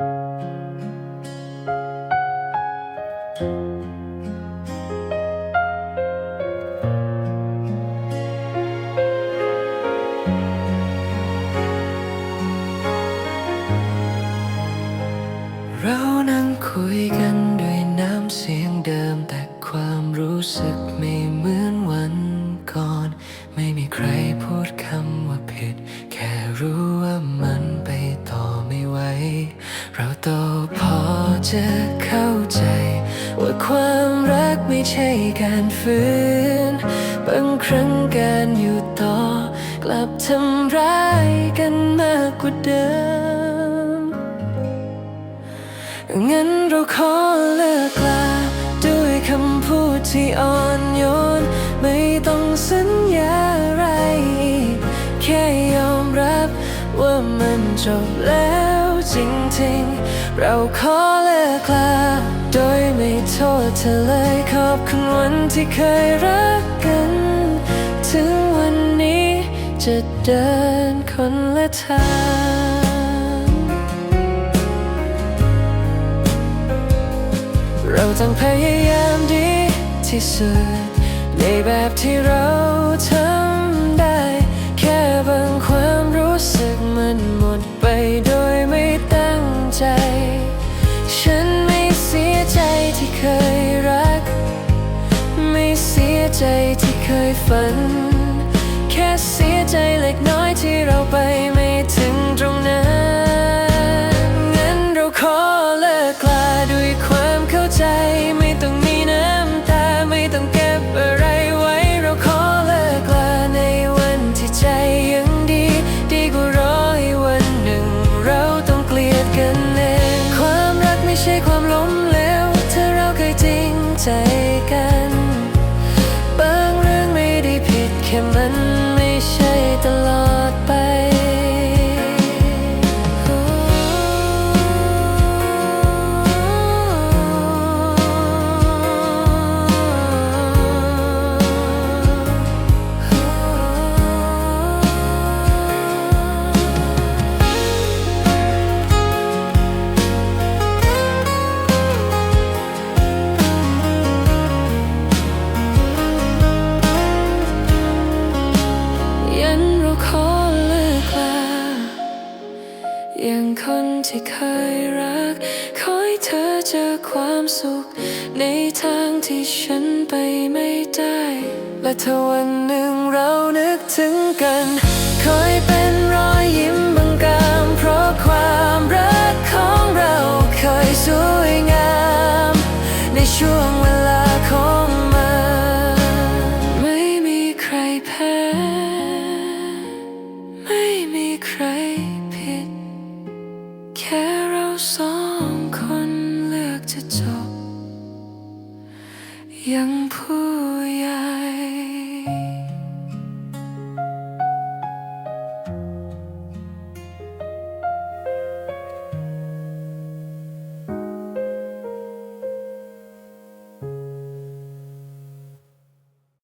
เรานั่งคุยกันด้วยน้ำเสียงเดิมแต่ความรู้สึกไม่เหมือนวันก่อน ไม่มีใครพูดคำว่าผิด แค่รู้ จะเข้าใจ ว่าความรักไม่ใช่การฝืน บางครั้งการอยู่ต่อ กลับทำร้ายกันมากกว่าเดิม งั้นเราขอเลิกลาด้วยคำพูดที่อ่อนโยน ไม่ต้องสัญญาอะไรอีกแค่ยอมรับว่ามันจบแล้วจริงๆ เราขอ กลาโดยไม่โทษเธอเลยขอบคุณวันที่เคยรักกัน ถึงวันนี้จะเดินคนละทางเราต้องพยายามดีที่สุด ในแบบที่เราทำได้ แค่บางความรู้สึกมันหมดไปโด ใจที่เคยฝัน แค่เสียใจเล็กน้อยที่เราไป อย่างคนที่เคยรัก ขอให้เธอเจอความสุข ในทางที่ฉันไปไม่ได้ และถ้าวันหนึ่งเรานึกถึงกัน คอยเป็น เลื